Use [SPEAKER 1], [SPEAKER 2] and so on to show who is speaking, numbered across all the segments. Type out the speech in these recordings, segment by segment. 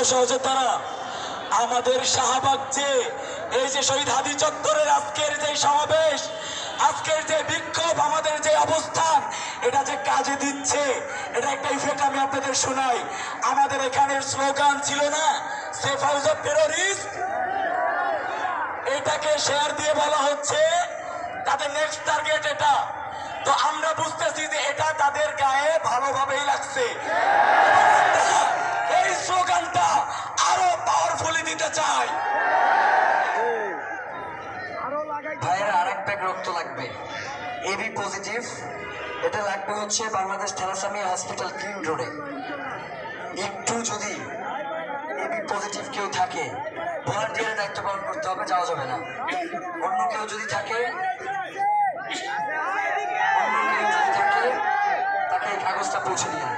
[SPEAKER 1] প্রিয় সহযোদ্ধারা আমাদের শাহবাগ যে, এই যে শহীদ হাদি চত্বরের আজকের যে সমাবেশ, আজকের যে বিক্ষোভ, আমাদের যে অবস্থান, এটা যে কাজে দিচ্ছে, এটা একটা ইফেক্ট আমি আপনাদের শোনাই। আমাদের এখানের স্লোগান ছিল না, সেফ হাউস অফ টেরোরিস্ট? এটাকে শেয়ার দিয়ে বলা হচ্ছে, তাদের নেক্সট টার্গেট এটা। তো আমরা বুঝতেছি যে এটা তাদের গায়ে ভালোভাবেই লাগছে।
[SPEAKER 2] লাগবে। এবি পজিটিভ এটা লাগবে হচ্ছে বাংলাদেশ থ্যালাসামিয়া হসপিটাল গ্রিন রোডে একটু যদি এবি পজিটিভ কেউ থাকে ভলান্টিয়ারের দায়িত্ব পালন করতে হবে, যাওয়া যাবে না। অন্য কেউ যদি থাকে তাকে এই কাগজটা পৌঁছে দিয়ে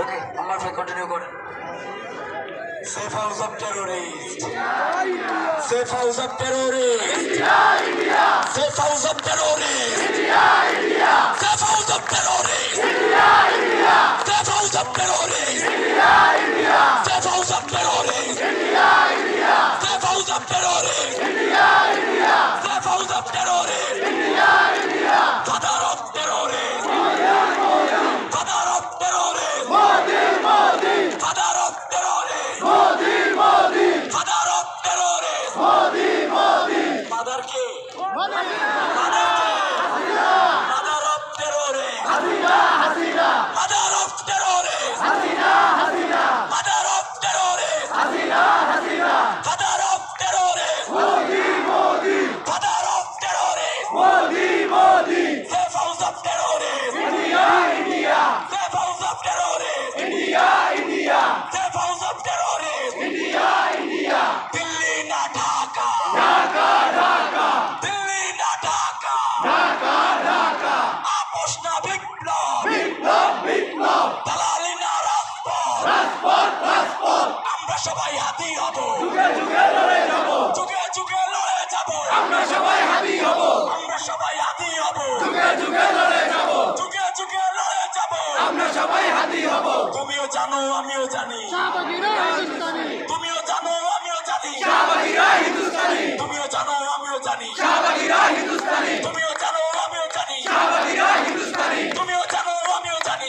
[SPEAKER 2] ওকে আমার কন্টিনিউ করেন।
[SPEAKER 1] Safe house of terrorist safe house of terrorist Safe of terrorists. India, India. Safe of terrorists. India, India. Safe of terrorists. India, India. Valeu! জানো আমিও জানি। তুমিও জানো আমিও জানি। তুমিও জানো আমিও জানি। তুমিও জানো আমিও জানি। তুমিও জানো আমিও জানি।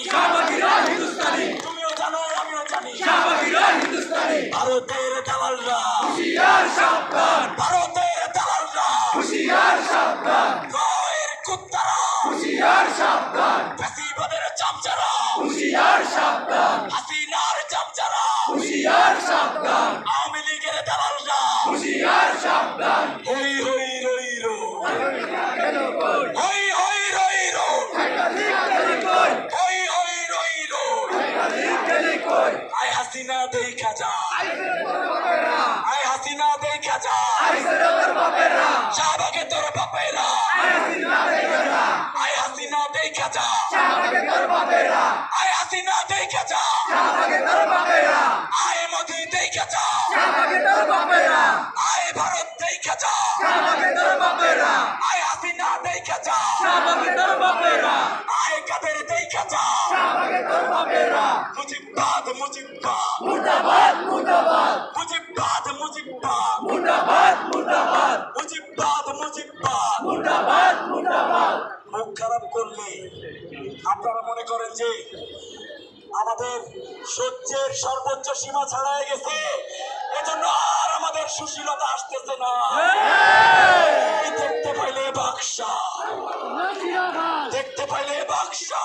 [SPEAKER 1] তুমিও জানো আমিও জানি। ভারতের দালালরা। ভারতের দালালরা। গায়ের কুত্তারা। ফেসিবাদের চামচারা হাসিনার চামচারা। আওয়ামী লীগের দালালরা হই হই রই রো। হই হই রই রো। হই হই রই রো। আয় হাসিনা দেখা যা। আয় হাসিনা দেখা যা। শাহবাগে তোর বাপেরা। আয় হাসিনা দেখা যা। আয় হাসিনা দেখা যা। আয় মোদি দেখা যা। আয় ভারত দেখা যা। আয় হাসিনা দেখা যা। আয় কাদের দেখা যা। মুজিবাদ মুজিবাদ মুজিবাদ মুজিবাদ মুজিবাদ মুজিবাদ মুখ খারাপ করলে আপনারা মনে করেন যে আমাদের সহ্যের সর্বোচ্চ সীমা ছাড়াই গেছে। এজন্য আর আমাদের সুশীলতা আসতেছে না। দেখতে পাইলে বাক্সা দেখতে পাইলে বাক্সা